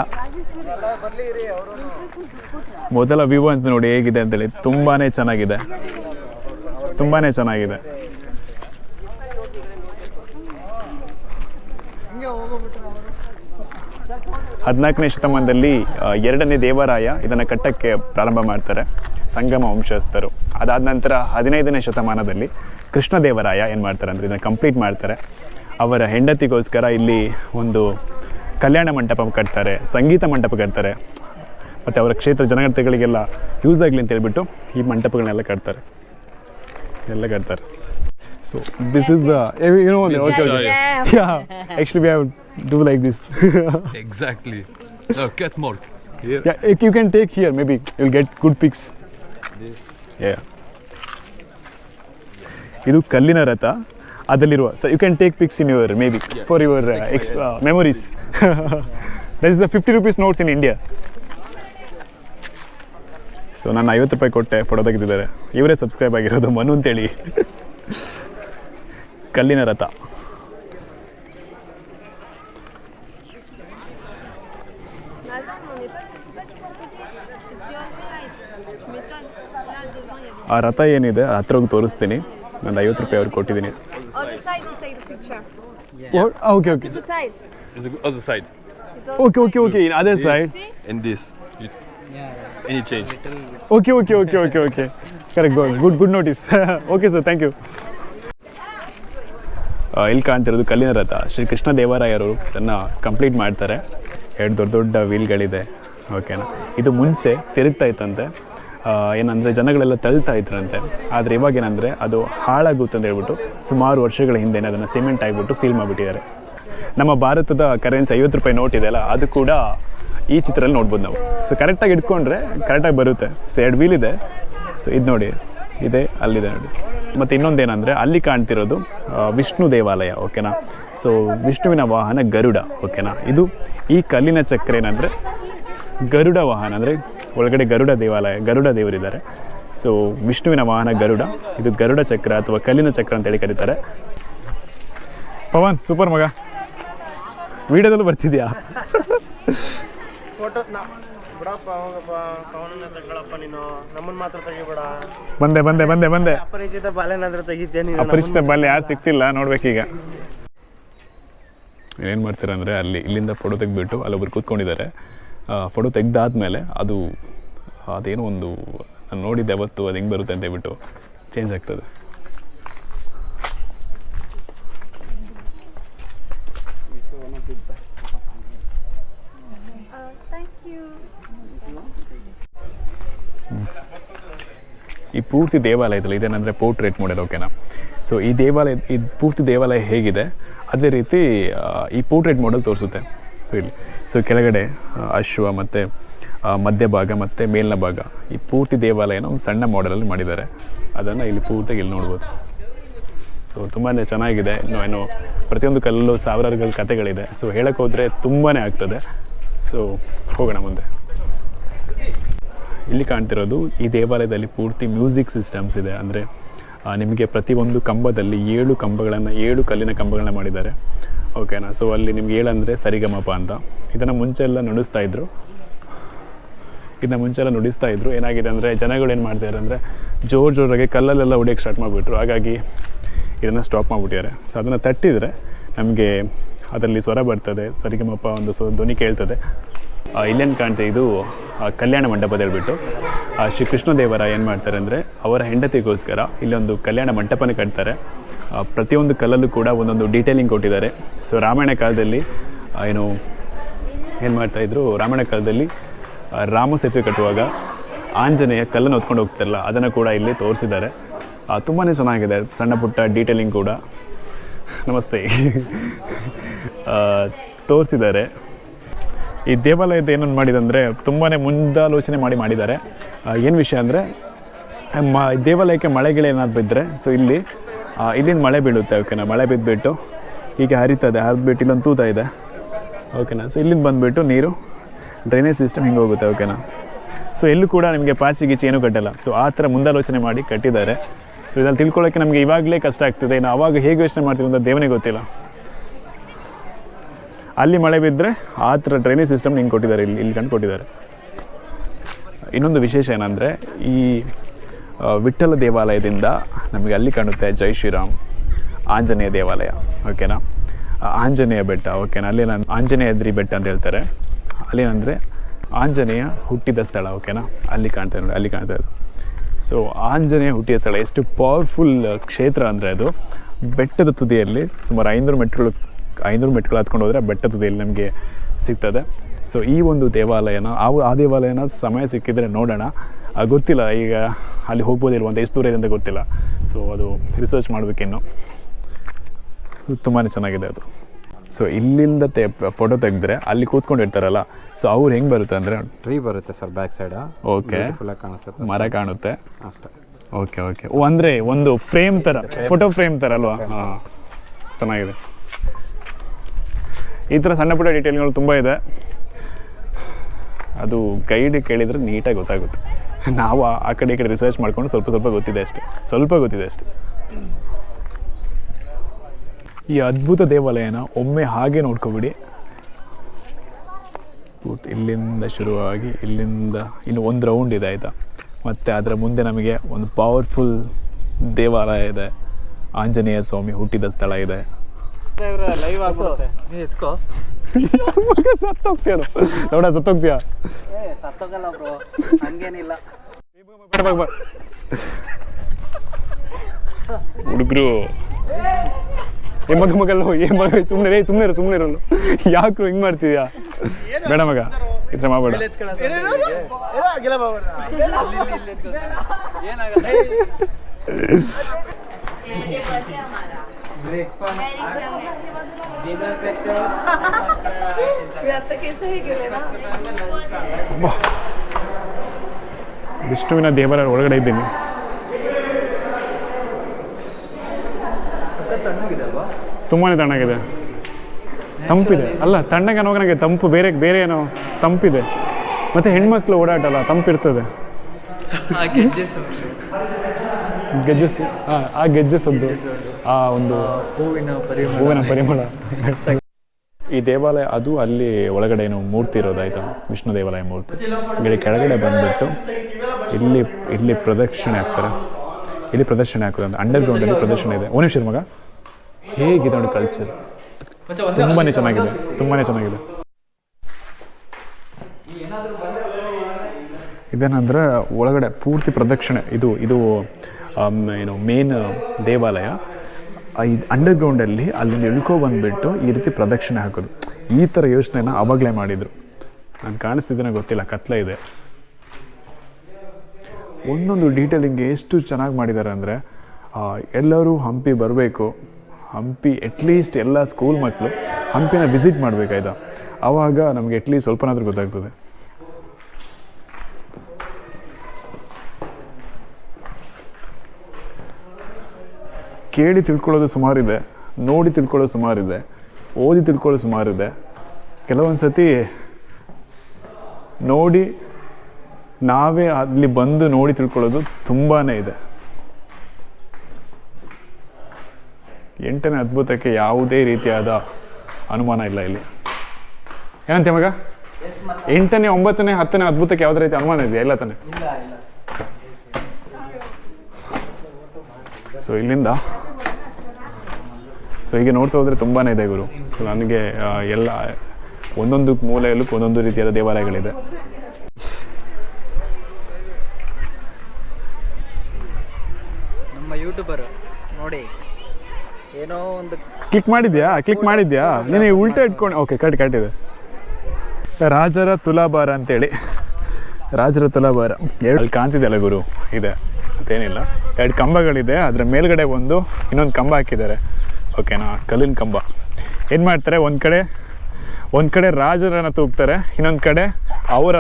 B: ಮೊದಲ ವ್ಯೂ ಅಂತ ನೋಡಿ ಹೇಗಿದೆ ಅಂತೇಳಿ ತುಂಬಾ ಚೆನ್ನಾಗಿದೆ. ತುಂಬಾ ಚೆನ್ನಾಗಿದೆ. ಹದಿನಾಲ್ಕನೇ ಶತಮಾನದಲ್ಲಿ ಎರಡನೇ ದೇವರಾಯ ಇದನ್ನು ಕಟ್ಟಕ್ಕೆ ಪ್ರಾರಂಭ ಮಾಡ್ತಾರೆ, ಸಂಗಮ ವಂಶಸ್ಥರು. ಅದಾದ ನಂತರ ಹದಿನೈದನೇ ಶತಮಾನದಲ್ಲಿ ಕೃಷ್ಣದೇವರಾಯ ಏನು ಮಾಡ್ತಾರೆ ಅಂದರೆ ಇದನ್ನು ಕಂಪ್ಲೀಟ್ ಮಾಡ್ತಾರೆ. ಅವರ ಹೆಂಡತಿಗೋಸ್ಕರ ಇಲ್ಲಿ ಒಂದು ಕಲ್ಯಾಣ ಮಂಟಪ ಕಟ್ತಾರೆ, ಸಂಗೀತ ಮಂಟಪ ಕಟ್ತಾರೆ. ಮತ್ತು ಅವರ ಕ್ಷೇತ್ರ ಜನಗಣತೆಗಳಿಗೆಲ್ಲ ಯೂಸ್ ಆಗಲಿ ಅಂತ ಹೇಳ್ಬಿಟ್ಟು ಈ ಮಂಟಪಗಳನ್ನೆಲ್ಲ ಕಟ್ತಾರೆ. ಎಲ್ಲ ಕಟ್ತಾರೆ. So is is the you know okay okay yeah actually we have do like this
A: Exactly. No, catwalk. Here.
B: Yeah, if you can take here, maybe you'll get good pics.
A: This.
B: Yeah. ಇದು ಕಲ್ಲಿನ ರಥ ಅದರಲ್ಲಿರುವ so you can take pics in your maybe for your ex memories that is the fifty rupees notes in India so ನಾನು ಐವತ್ತು ರೂಪಾಯಿ ಕೊಟ್ಟೆ photo ತೆಗೆದಿದ್ದಾರೆ ಇವರೇ ಸಬ್ಸ್ಕ್ರೈಬ್ ಆಗಿರೋದು ಮನು ಅಂತೇಳಿ ಕಲ್ಲಿನ ರಥ. ಆ ರಥ ಏನಿದೆ ಹತ್ರ ಹೋಗಿ ತೋರಿಸ್ತೀನಿ. ನಾನು ಐವತ್ತು ರೂಪಾಯಿ ಅವ್ರಿಗೆ ಕೊಟ್ಟಿದ್ದೀನಿ. Okay okay
E: okay side
B: okay okay okay ಅದೇ
E: side
A: in this any change
B: okay okay okay okay okay correct good good notice okay sir thank you ಇಲ್ಲಿ ಕಾಣ್ತಿರೋದು ಕಲ್ಲಿನ ರಥ. ಶ್ರೀ ಕೃಷ್ಣ ದೇವರಾಯರು ಇದನ್ನು ಕಂಪ್ಲೀಟ್ ಮಾಡ್ತಾರೆ. ಎರಡು ದೊಡ್ಡ ದೊಡ್ಡ ವೀಲ್ಗಳಿದೆ ಓಕೆನಾ ಇದು ಮುಂಚೆ ತಿರುಗ್ತಾ ಇತ್ತಂತೆ. ಏನಂದರೆ ಜನಗಳೆಲ್ಲ ತಳ್ತಾ ಇದ್ರಂತೆ. ಆದರೆ ಇವಾಗ ಏನಂದರೆ ಅದು ಹಾಳಾಗುತ್ತೆ ಅಂತ ಹೇಳ್ಬಿಟ್ಟು ಸುಮಾರು ವರ್ಷಗಳ ಹಿಂದೆ ಅದನ್ನು ಸಿಮೆಂಟ್ ಆಗಿಬಿಟ್ಟು ಸೀಲ್ ಮಾಡಿಬಿಟ್ಟಿದ್ದಾರೆ. ನಮ್ಮ ಭಾರತದ ಕರೆನ್ಸಿ ಐವತ್ತು ರೂಪಾಯಿ ನೋಟ್ ಇದೆಯಲ್ಲ ಅದು ಕೂಡ ಈ ಚಿತ್ರದಲ್ಲಿ ನೋಡ್ಬೋದು ನಾವು. ಸೊ ಕರೆಕ್ಟಾಗಿ ಇಟ್ಕೊಂಡ್ರೆ ಕರೆಕ್ಟಾಗಿ ಬರುತ್ತೆ. ಸೊ ಎರಡು ವೀಲ್ ಇದೆ. ಸೊ ಇದು ನೋಡಿ. ಇದೆ, ಅಲ್ಲಿದೆ ನೋಡಿ. ಮತ್ತು ಇನ್ನೊಂದೇನೆಂದರೆ, ಅಲ್ಲಿ ಕಾಣ್ತಿರೋದು ವಿಷ್ಣು ದೇವಾಲಯ, ಓಕೆನಾ? ಸೊ ವಿಷ್ಣುವಿನ ವಾಹನ ಗರುಡ, ಓಕೆನಾ? ಇದು ಈ ಕಲ್ಲಿನ ಚಕ್ರ ಏನಂದರೆ, ಗರುಡ ವಾಹನ, ಅಂದರೆ ಒಳಗಡೆ ಗರುಡ ದೇವಾಲಯ, ಗರುಡ ದೇವರಿದ್ದಾರೆ. ಸೊ ವಿಷ್ಣುವಿನ ವಾಹನ ಗರುಡ, ಇದು ಗರುಡ ಚಕ್ರ ಅಥವಾ ಕಲ್ಲಿನ ಚಕ್ರ ಅಂತೇಳಿ ಕರೀತಾರೆ. ಪವನ್, ಸೂಪರ್ ಮಗ. ವಿಡಿಯೋದಲ್ಲೂ ಬರ್ತಿದ್ಯಾ?
C: ಬಿಡಪ್ಪ ಹೋಗಪ್ಪ ಪವನನ್ನ ತಗೊಳಪ್ಪ ನೀನು. ನಮ್ಮನ್ನ ಮಾತ್ರ ತೆಗಿಬೇಡ.
B: ಬಂದೆ ಬಂದೆ ಬಂದೆ ಬಂದೆ.
C: ಅಪರಿಚಿತ ಬಾಲ್ಯನಾದ್ರೂ ತೆಗಿದ್ಯಾ ನೀನು
B: ಅಪರಿಚಿತ ಬಾಲ್ಯ ಯಾರು ಸಿಕ್ತಿಲ್ಲ ನೋಡ್ಬೇಕೀಗ ಏನು ಮಾಡ್ತಾರೆ ಅಂದರೆ ಅಲ್ಲಿ ಇಲ್ಲಿಂದ ಫೋಟೋ ತೆಗೆದ್ಬಿಟ್ಟು ಅಲ್ಲೊಬ್ರು ಕೂತ್ಕೊಂಡಿದ್ದಾರೆ. ಫೋಟೋ ತೆಗ್ದಾದ್ಮೇಲೆ ಅದು ಅದೇನೋ ಒಂದು ನಾನು ನೋಡಿದ್ದೆ ಅವತ್ತು ಅದು ಹೆಂಗೆ ಬರುತ್ತೆ ಅಂತ ಹೇಳ್ಬಿಟ್ಟು ಚೇಂಜ್ ಆಗ್ತದೆ. ಈ ಪೂರ್ತಿ ದೇವಾಲಯದಲ್ಲಿ ಇದೇನಂದರೆ ಪೋರ್ಟ್ರೇಟ್ ಮಾಡೆಲ್ ಓಕೆನಾ ಸೊ ಈ ದೇವಾಲಯ, ಈ ಪೂರ್ತಿ ದೇವಾಲಯ ಹೇಗಿದೆ? ಅದೇ ರೀತಿ ಈ ಪೋರ್ಟ್ರೇಟ್ ಮಾಡೆಲ್ ತೋರಿಸುತ್ತೆ. ಸೊ ಇಲ್ಲಿ ಸೊ ಕೆಳಗಡೆ ಅಶ್ವ ಮತ್ತು ಮಧ್ಯಭಾಗ ಮತ್ತು ಮೇಲಿನ ಭಾಗ, ಈ ಪೂರ್ತಿ ದೇವಾಲಯನ ಒಂದು ಸಣ್ಣ ಮಾಡೆಲಲ್ಲಿ ಮಾಡಿದ್ದಾರೆ. ಅದನ್ನು ಇಲ್ಲಿ ಪೂರ್ತಿಯಾಗಿ ಇಲ್ಲಿ ನೋಡ್ಬೋದು. ಸೊ ತುಂಬಾ ಚೆನ್ನಾಗಿದೆ. ಇನ್ನು ಏನು ಪ್ರತಿಯೊಂದು ಕಲ್ಲಲ್ಲೂ ಸಾವಿರಾರು ಕಥೆಗಳಿದೆ. ಸೊ ಹೇಳೋಕ್ಕೋದ್ರೆ ತುಂಬಾ ಆಗ್ತದೆ. ಸೊ ಹೋಗೋಣ ಮುಂದೆ. ಇಲ್ಲಿ ಕಾಣ್ತಿರೋದು ಈ ದೇವಾಲಯದಲ್ಲಿ ಪೂರ್ತಿ ಮ್ಯೂಸಿಕ್ ಸಿಸ್ಟಮ್ಸ್ ಇದೆ. ಅಂದರೆ ನಿಮಗೆ ಪ್ರತಿಯೊಂದು ಕಂಬದಲ್ಲಿ ಏಳು ಕಂಬಗಳನ್ನು, ಏಳು ಕಲ್ಲಿನ ಕಂಬಗಳನ್ನ ಮಾಡಿದ್ದಾರೆ. ಓಕೆನಾ ಸೊ ಅಲ್ಲಿ ನಿಮ್ಗೆ ಏಳಂದರೆ ಸರಿಗಮಪ ಅಂತ. ಇದನ್ನು ಮುಂಚೆ ಎಲ್ಲ ನುಡಿಸ್ತಾ ಇದ್ರು. ಇದನ್ನ ಮುಂಚೆ ಎಲ್ಲ ನುಡಿಸ್ತಾ ಇದ್ರು. ಏನಾಗಿದೆ ಅಂದರೆ, ಜನಗಳು ಏನು ಮಾಡ್ತಾರೆ ಅಂದರೆ, ಜೋರು ಜೋರಾಗಿ ಕಲ್ಲಲ್ಲೆಲ್ಲ ಹೊಡಿಯೋಕ್ಕೆ ಸ್ಟಾರ್ಟ್ ಮಾಡಿಬಿಟ್ರು. ಹಾಗಾಗಿ ಇದನ್ನು ಸ್ಟಾಪ್ ಮಾಡಿಬಿಟ್ಟಿದ್ದಾರೆ. ಸೊ ಅದನ್ನು ತಟ್ಟಿದರೆ ನಮಗೆ ಅದರಲ್ಲಿ ಸ್ವರ ಬರ್ತದೆ, ಸರಿಗಮಪ ಒಂದು ಸೊ, ಧ್ವನಿ ಕೇಳ್ತದೆ. ಇಲ್ಲೇನು ಕಾಣ್ತೀವಿ ಇದು ಕಲ್ಯಾಣ ಮಂಟಪದ ಹೇಳ್ಬಿಟ್ಟು ಶ್ರೀ ಕೃಷ್ಣದೇವರ ಏನು ಮಾಡ್ತಾರೆ ಅಂದರೆ, ಅವರ ಹೆಂಡತಿಗೋಸ್ಕರ ಇಲ್ಲೊಂದು ಕಲ್ಯಾಣ ಮಂಟಪನ ಕಟ್ತಾರೆ. ಪ್ರತಿಯೊಂದು ಕಲ್ಲಲ್ಲೂ ಕೂಡ ಒಂದೊಂದು ಡೀಟೇಲಿಂಗ್ ಕೊಟ್ಟಿದ್ದಾರೆ. ಸೊ ರಾಮಾಯಣ ಕಾಲದಲ್ಲಿ ಏನು ಏನು ಮಾಡ್ತಾಯಿದ್ರು ರಾಮಾಯಣ ಕಾಲದಲ್ಲಿ ರಾಮ ಸೇತುವೆ ಕಟ್ಟುವಾಗ ಆಂಜನೇಯ ಕಲ್ಲನ್ನು ಹೊತ್ಕೊಂಡು ಹೋಗ್ತಾರಲ್ಲ, ಅದನ್ನು ಕೂಡ ಇಲ್ಲಿ ತೋರಿಸಿದ್ದಾರೆ. ತುಂಬಾ ಚೆನ್ನಾಗಿದೆ, ಸಣ್ಣ ಪುಟ್ಟ ಡೀಟೇಲಿಂಗ್ ಕೂಡ. ನಮಸ್ತೆ. ತೋರಿಸಿದ್ದಾರೆ. ಈ ದೇವಾಲಯದ ಏನನ್ನು ಮಾಡಿದೆ ಅಂದರೆ ತುಂಬಾ ಮುಂದಾಲೋಚನೆ ಮಾಡಿ ಮಾಡಿದ್ದಾರೆ. ಏನು ವಿಷಯ ಅಂದರೆ, ಮ ದೇವಾಲಯಕ್ಕೆ ಮಳೆಗಿಳೆ ಏನಾದ್ರು ಬಿದ್ದರೆ ಸೊ ಇಲ್ಲಿ ಇಲ್ಲಿಂದ ಮಳೆ ಬೀಳುತ್ತೆ ಓಕೆನಾ ಮಳೆ ಬಿದ್ದುಬಿಟ್ಟು ಹೀಗೆ ಹರಿತದೆ, ಹರಿದ್ಬಿಟ್ಟು ಇಲ್ಲೊಂದು ತೂತ ಇದೆ. ಓಕೆನಾ ಸೊ ಇಲ್ಲಿಂದ ಬಂದುಬಿಟ್ಟು ನೀರು ಡ್ರೈನೇಜ್ ಸಿಸ್ಟಮ್ ಹಿಂಗೆ ಹೋಗುತ್ತೆ ಓಕೆನಾ ಸೊ ಎಲ್ಲೂ ಕೂಡ ನಿಮಗೆ ಪಾಚಿ ಗೀಚಿ ಏನೂ ಕಟ್ಟಲ್ಲ. ಸೊ ಆ ಥರ ಮುಂದಾಲೋಚನೆ ಮಾಡಿ ಕಟ್ಟಿದ್ದಾರೆ. ಸೊ ಇದನ್ನು ತಿಳ್ಕೊಳ್ಳೋಕ್ಕೆ ನಮಗೆ ಇವಾಗಲೇ ಕಷ್ಟ ಆಗ್ತಿದೆ. ಇನ್ನು ಆವಾಗ ಹೇಗೆ ಯೋಚನೆ ಮಾಡ್ತೀವಿ ಅಂತ ದೇವನೇ ಗೊತ್ತಿಲ್ಲ. ಅಲ್ಲಿ ಮಳೆ ಬಿದ್ದರೆ ಆ ಥರ ಡ್ರೈನೇಜ್ ಸಿಸ್ಟಮ್ ಹಿಂಗೆ ಕೊಟ್ಟಿದ್ದಾರೆ, ಇಲ್ಲಿ ಇಲ್ಲಿ ಕಂಡು ಕೊಟ್ಟಿದ್ದಾರೆ. ಇನ್ನೊಂದು ವಿಶೇಷ ಏನಂದರೆ, ಈ ವಿಠ್ಠಲ ದೇವಾಲಯದಿಂದ ನಮಗೆ ಅಲ್ಲಿ ಕಾಣುತ್ತೆ ಜೈ ಶ್ರೀರಾಮ್ ಆಂಜನೇಯ ದೇವಾಲಯ ಓಕೆನಾ ಆಂಜನೇಯ ಬೆಟ್ಟ ಓಕೆನಾ ಅಲ್ಲಿ ನಾನು ಆಂಜನೇಯದ್ರಿ ಬೆಟ್ಟ ಅಂತ ಹೇಳ್ತಾರೆ. ಅಲ್ಲೇನಂದರೆ, ಆಂಜನೇಯ ಹುಟ್ಟಿದ ಸ್ಥಳ ಓಕೆನಾ ಅಲ್ಲಿ ಕಾಣ್ತಾ ನೋಡಿ ಅಲ್ಲಿ ಕಾಣ್ತಾ ಇದೆ ಸೊ ಆಂಜನೇಯ ಹುಟ್ಟಿದ ಸ್ಥಳ, ಎಷ್ಟು ಪವರ್ಫುಲ್ ಕ್ಷೇತ್ರ ಅಂದರೆ ಅದು. ಬೆಟ್ಟದ ತುದಿಯಲ್ಲಿ ಸುಮಾರು ಐನೂರು ಮೆಟ್ರುಗಳು ಐನೂರು ಮೆಟ್ಟುಗಳು ಹತ್ಕೊಂಡು ಹೋದರೆ ಬೆಟ್ಟ ತುದಿಯಲ್ಲಿ ನಮಗೆ ಸಿಗ್ತದೆ. ಸೊ ಈ ಒಂದು ದೇವಾಲಯನ ಆ ಆ ದೇವಾಲಯನ ಸಮಯ ಸಿಕ್ಕಿದರೆ ನೋಡೋಣ. ಅದು ಗೊತ್ತಿಲ್ಲ ಈಗ ಅಲ್ಲಿ ಹೋಗ್ಬೋದಿಲ್ವ ಅಂತ ಎಷ್ಟು ದೂರ ಇದೆ ಅಂತ ಗೊತ್ತಿಲ್ಲ. ಸೊ ಅದು ರಿಸರ್ಚ್ ಮಾಡಬೇಕಿನ್ನು ತುಂಬಾ ಚೆನ್ನಾಗಿದೆ ಅದು. ಸೊ ಇಲ್ಲಿಂದ ತೆ ಫೋಟೋ ತೆಗೆದ್ರೆ ಅಲ್ಲಿ ಕೂತ್ಕೊಂಡಿರ್ತಾರಲ್ಲ ಸೊ ಅವ್ರು ಹೆಂಗೆ ಬರುತ್ತೆ ಅಂದರೆ
F: ಟ್ರೀ ಬರುತ್ತೆ ಸರ್ ಬ್ಯಾಕ್ ಸೈಡ್
B: ಓಕೆ
F: ಕಾಣಿಸುತ್ತೆ.
B: ಮರ ಕಾಣುತ್ತೆ.
F: ಅಷ್ಟೇ.
B: ಓಕೆ ಓಕೆ ಅಂದರೆ ಒಂದು ಫ್ರೇಮ್ ಥರ ಫೋಟೋ ಫ್ರೇಮ್ ಥರ ಅಲ್ವಾ? ಹಾಂ ಚೆನ್ನಾಗಿದೆ. ಈ ಥರ ಸಣ್ಣ ಪುಟ್ಟ ಡೀಟೇಲ್ಗಳು ತುಂಬ ಇದೆ. ಅದು ಗೈಡ್ ಕೇಳಿದರೆ ನೀಟಾಗಿ ಗೊತ್ತಾಗುತ್ತೆ. ನಾವು ಆ- ಕಡೆ ಈ ಕಡೆ ರಿಸರ್ಚ್ ಮಾಡ್ಕೊಂಡು ಸ್ವಲ್ಪ ಸ್ವಲ್ಪ ಗೊತ್ತಿದೆ ಅಷ್ಟೇ. ಸ್ವಲ್ಪ ಗೊತ್ತಿದೆ ಅಷ್ಟೆ. ಈ ಅದ್ಭುತ ದೇವಾಲಯನ ಒಮ್ಮೆ ಹಾಗೆ ನೋಡ್ಕೊಬಿಡಿ. ಪೂರ್ತಿ ಇಲ್ಲಿಂದ ಶುರುವಾಗಿ ಇಲ್ಲಿಂದ ಇನ್ನು ಒಂದು ರೌಂಡ್ ಇದೆ ಆಯಿತಾ? ಮತ್ತು ಅದರ ಮುಂದೆ ನಮಗೆ ಒಂದು ಪವರ್ಫುಲ್ ದೇವಾಲಯ ಇದೆ. ಆಂಜನೇಯ ಸ್ವಾಮಿ ಹುಟ್ಟಿದ ಸ್ಥಳ ಇದೆ.
C: ಲೈವ್
D: ಆಗುತ್ತೆ. ಎತ್ಕೋ.
B: ಮಗ ಸತ್ತೋಗ್ತೀಯ ಸತ್ತೋಗ್ತೀಯ?
D: ಏ ಸತ್ತೋಗಲ್ಲ ಬ್ರೋ
B: ಹುಡುಗರು. ಏ ಮಗ ಮಗಲ್ಲ ಏ ಮಗ ಸುಮ್ಮನೆ ರೇ ಸುಮ್ಮನೆ ಸುಮ್ಮನೆ ಇರಲ್ಲ ಯಾಕ್ರು ಹಿಂಗ್ ಮಾಡ್ತಿದ್ಯಾ? ಬೇಡ ಮಗ ಇದ್ರೆ ಥರ ಮಾಡಬೇಡ. ವಿಷ್ಣುವಿನ ದೇವರ ಒಳಗಡೆ ಇದ್ದೀನಿ.
D: ಸಖತ್ ತಣ್ಣಗಿದೆ ಅಲ್ವಾ?
B: ತುಂಬಾ ತಣ್ಣಗಿದೆ. ತಂಪಿದೆ. ಅಲ್ಲ ತಣ್ಣಗೆ ಅನ್ನೋಕೆ ತಂಪು ಬೇರೆ ಬೇರೆ ಏನೋ ತಂಪಿದೆ. ಮತ್ತು ಹೆಣ್ಮಕ್ಳು ಓಡಾಟಲ್ಲ ತಂಪಿರ್ತದೆ.
D: ಆ ಗೆಜ್ಜೆ
B: ಗೆಜ್ಜೆ ಆ, ಗೆಜ್ಜೆ ಸದ್ದು. ಆ ಒಂದು
D: ಹೂವಿನ ಪರಿಮಳ.
B: ಹೂವಿನ ಪರಿಮಳ. ಈ ದೇವಾಲಯ ಅದು ಅಲ್ಲಿ ಒಳಗಡೆ ಏನು ಮೂರ್ತಿ ಇರೋದಾಯ್ತಾ ವಿಷ್ಣು ದೇವಾಲಯ ಮೂರ್ತಿ. ಇಲ್ಲಿ ಕೆಳಗಡೆ ಬಂದ್ಬಿಟ್ಟು ಇಲ್ಲಿ ಇಲ್ಲಿ ಪ್ರದಕ್ಷಿಣೆ ಹಾಕ್ತಾರೆ. ಇಲ್ಲಿ ಪ್ರದರ್ಶನ ಹಾಕೋದು ಅಂತ. ಅಂಡರ್ ಗ್ರೌಂಡಲ್ಲಿ ಪ್ರದರ್ಶನ ಇದೆ. ಓ ಶಿರ್ಮಗ ಮಗ. ಹೇಗಿದೆ ನೋಡಿ ಕಲ್ಚರ್ ತುಂಬಾನೇ ಚೆನ್ನಾಗಿದೆ. ತುಂಬಾನೇ ಚೆನ್ನಾಗಿದೆ. ಇದೇನಂದ್ರೆ ಒಳಗಡೆ ಪೂರ್ತಿ ಪ್ರದಕ್ಷಿಣೆ. ಇದು ಇದು ಏನು ಮೇನ್ ದೇವಾಲಯ. ಇದು ಅಂಡರ್ಗ್ರೌಂಡಲ್ಲಿ ಅಲ್ಲಿಂದ ಇಳ್ಕೊ ಬಂದುಬಿಟ್ಟು ಈ ರೀತಿ ಪ್ರದಕ್ಷಿಣೆ ಹಾಕೋದು. ಈ ಥರ ಯೋಚನೆನ ಅವಾಗಲೇ ಮಾಡಿದರು. ನಾನು ಕಾಣಿಸ್ತಿದ್ದೇನೆ ಗೊತ್ತಿಲ್ಲ, ಕತ್ಲೆ ಇದೆ. ಒಂದೊಂದು ಡೀಟೇಲಿಂಗ್ ಎಷ್ಟು ಚೆನ್ನಾಗಿ ಮಾಡಿದ್ದಾರೆ ಅಂದರೆ ಎಲ್ಲರೂ ಹಂಪಿ ಬರಬೇಕು. ಹಂಪಿ ಅಟ್ಲೀಸ್ಟ್ ಎಲ್ಲ ಸ್ಕೂಲ್ ಮಕ್ಕಳು ಹಂಪಿನ ವಿಸಿಟ್ ಮಾಡಬೇಕಾಯ್ತಾ? ಆವಾಗ ನಮಗೆ ಅಟ್ಲೀಸ್ಟ್ ಸ್ವಲ್ಪನಾದರೂ ಗೊತ್ತಾಗ್ತದೆ. ಕೇಳಿ ತಿಳ್ಕೊಳ್ಳೋದು ಸುಮಾರಿದೆ ನೋಡಿ ತಿಳ್ಕೊಳ್ಳೋದು ಸುಮಾರಿದೆ ಓದಿ ತಿಳ್ಕೊಳ್ಳೋದು ಸುಮಾರಿದೆ. ಕೆಲವೊಂದು ಸತಿ ನೋಡಿ ನಾವೇ ಅಲ್ಲಿ ಬಂದು ನೋಡಿ ತಿಳ್ಕೊಳ್ಳೋದು ತುಂಬಾ ಇದೆ. ಎಂಟನೇ ಅದ್ಭುತಕ್ಕೆ ಯಾವುದೇ ರೀತಿಯಾದ ಅನುಮಾನ ಇಲ್ಲ ಇಲ್ಲಿ. ಏನಂತೆ ಮಗ? ಎಂಟನೇ ಒಂಬತ್ತನೇ ಹತ್ತನೇ ಅದ್ಭುತಕ್ಕೆ ಯಾವುದೇ ರೀತಿ ಅನುಮಾನ ಇದೆಯಾ? ಇಲ್ಲ ತಾನೆ? ಸೊ ಇಲ್ಲಿಂದ ಸೊ ಹೀಗೆ ನೋಡ್ತಾ ಹೋದರೆ ತುಂಬಾ ಇದೆ ಗುರು. ಸೊ ನನಗೆ ಎಲ್ಲ ಒಂದೊಂದು ಮೂಲೆಯಲ್ಲೂ ಒಂದೊಂದು ರೀತಿಯಾದ ದೇವಾಲಯಗಳಿದೆ.
D: ನಮ್ಮ ಯೂಟ್ಯೂಬರ್ ನೋಡಿ. ಏನೋ ಒಂದು
B: ಕ್ಲಿಕ್ ಮಾಡಿದ್ಯಾ? ಕ್ಲಿಕ್ ಮಾಡಿದ್ಯಾ? ನೀನು ಉಲ್ಟಾ ಇಟ್ಕೊಂಡು ಓಕೆ ಕಟ್ ಕಟ್ಟಿದೆ ರಾಜರ ತುಲಾಭಾರ ಅಂತೇಳಿ. ರಾಜರ ತುಲಾಭಾರ. ಎರಡು ಅಲ್ಲಿ ಕಾಣ್ತಿದೆಯಲ್ಲ ಗುರು? ಇದೆ. ಮತ್ತೇನಿಲ್ಲ. ಎರಡು ಕಂಬಗಳಿದೆ. ಅದರ ಮೇಲ್ಗಡೆ ಒಂದು ಇನ್ನೊಂದು ಕಂಬ ಹಾಕಿದ್ದಾರೆ. ಓಕೆನಾ? ಕಲ್ಲಿನ ಕಂಬ. ಏನು ಮಾಡ್ತಾರೆ? ಒಂದು ಕಡೆ ಒಂದು ಕಡೆ ರಾಜರನ್ನು ತೂಗ್ತಾರೆ, ಇನ್ನೊಂದು ಕಡೆ ಅವರ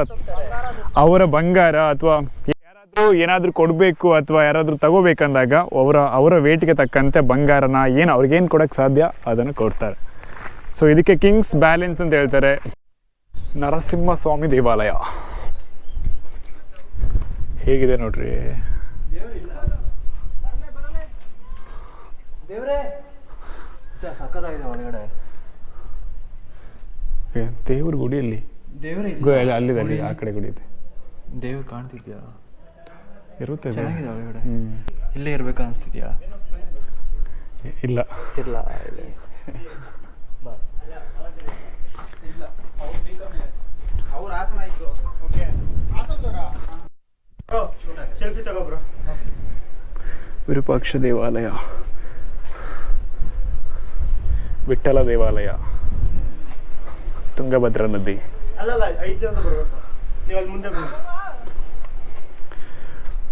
B: ಅವರ ಬಂಗಾರ ಅಥವಾ ಯಾರಾದರೂ ಏನಾದರೂ ಕೊಡಬೇಕು ಅಥವಾ ಯಾರಾದರೂ ತಗೋಬೇಕಂದಾಗ ಅವರ ಅವರ ವೇಟಿಗೆ ತಕ್ಕಂತೆ ಬಂಗಾರನ ಏನು ಅವ್ರಿಗೇನು ಕೊಡೋಕ್ಕೆ ಸಾಧ್ಯ ಅದನ್ನು ಕೊಡ್ತಾರೆ. ಸೊ ಇದಕ್ಕೆ ಕಿಂಗ್ಸ್ ಬ್ಯಾಲೆನ್ಸ್ ಅಂತ ಹೇಳ್ತಾರೆ. ನರಸಿಂಹ ಸ್ವಾಮಿ ದೇವಾಲಯ. ಹೇಗಿದೆ ನೋಡ್ರಿ?
D: ಸಕ್ಕದಾಗಿದೆ ಒಳಗಡೆ
B: ಓಕೆ ದೇವ್ರ ಗುಡಿಯಲ್ಲಿ?
D: ದೇವ್ರೇ
B: ಅಲ್ಲಿದೆ ಅಲ್ಲಿ ಆ ಕಡೆ ಗುಡಿ ಇದೆ.
D: ದೇವ್ರು ಕಾಣ್ತಿದ್ಯಾ?
B: ಇರುತ್ತೆ ಅದು.
D: ಚೆನ್ನಾಗಿದೆ ಒಳಗಡೆ
B: ಹ್ಮ್.
D: ಇಲ್ಲೇ ಇರ್ಬೇಕು ಅನ್ಸ್ತಿದ್ಯಾ?
B: ಇಲ್ಲ.
D: ಇಲ್ಲ ಇಲ್ಲಿ.
C: ಸೆಲ್ಫಿ ತಗೋ ಬ್ರೋ
B: ವಿರೂಪಾಕ್ಷ ದೇವಾಲಯ. ವಿಠ್ಠಲ ದೇವಾಲಯ ತುಂಗಭದ್ರಾ ನದಿ.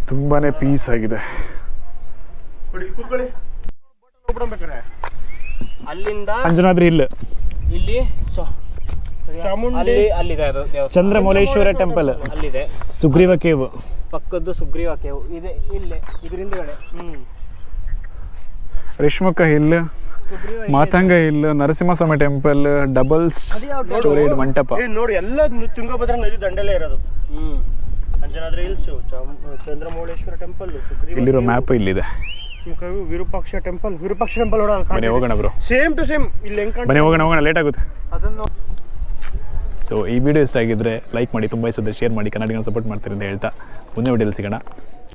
B: ತುಂಬಾ ಪೀಸ್ ಆಗಿದೆ.
C: ಅಲ್ಲಿಂದ
B: ಅಂಜನಾದ್ರಿ ಇಲ್ಲ
D: ಇಲ್ಲಿ
B: ಚಂದ್ರಮೌಳೇಶ್ವರ ಟೆಂಪಲ್
D: ಅಲ್ಲಿದೆ.
B: ಸುಗ್ರೀವ ಕೇವ್.
D: ಪಕ್ಕದ್ದು ಸುಗ್ರೀವ ಕೇವ್. ಇದೆ ಇಲ್ಲೇ ಇದರಿಂದ
C: ಹ್ಮ್.
B: ರೇಷ್ಮಕ್ಕ ಹಿಲ್. ಮಾತಂಗ ಇಲ್ಲ ನರಸಿಂಹಸ್ವಾಮಿ ಟೆಂಪಲ್ ಡಬಲ್ ಸ್ಟೋರೇಜ್ ಮಂಟಪ.
C: ಏ ನೋಡಿ ಎಲ್ಲ ತುಂಗಭದ್ರಾ ನದಿ ದಂಡಲೇ ಇರೋದು. ಅಂಜನಾದ್ರಿ ಹಿಲ್ಸ್ ಚಂದ್ರಮೌಳೇಶ್ವರ ಟೆಂಪಲ್ ಸುಗ್ರೀವ
B: ಇಲ್ಲಿರೋ ಮ್ಯಾಪ್ ಇಲ್ಲಿದೆ.
C: ವಿರೂಪಾಕ್ಷ ಟೆಂಪಲ್ ವಿರೂಪಾಕ್ಷ ಟೆಂಪಲ್
B: ಬನ್ನಿ ಹೋಗೋಣ ಬ್ರೋ.
C: ಸೇಮ್ ಟು ಸೇಮ್ ಇಲ್ಲಿ ಹೆಂಗ್
B: ಬನ್ನಿ ಹೋಗೋಣ ಹೋಗೋಣ ಲೇಟ್ ಆಗುತ್ತೆ.
D: ಅದನ್ನು
B: ಸೊ ಈ ವಿಡಿಯೋ ಇಷ್ಟ ಆಗಿದ್ರೆ ಲೈಕ್ ಮಾಡಿ ತುಂಬ ಇಷ್ಟ ಶೇರ್ ಮಾಡಿ ಕನ್ನಡಿಗನ ಸಪೋರ್ಟ್ ಮಾಡ್ತೀರಿ ಅಂತ ಹೇಳ್ತಾ. ಮುಂದೆ ವಿಡಿಯೋಲಿ ಸಿಗೋಣ.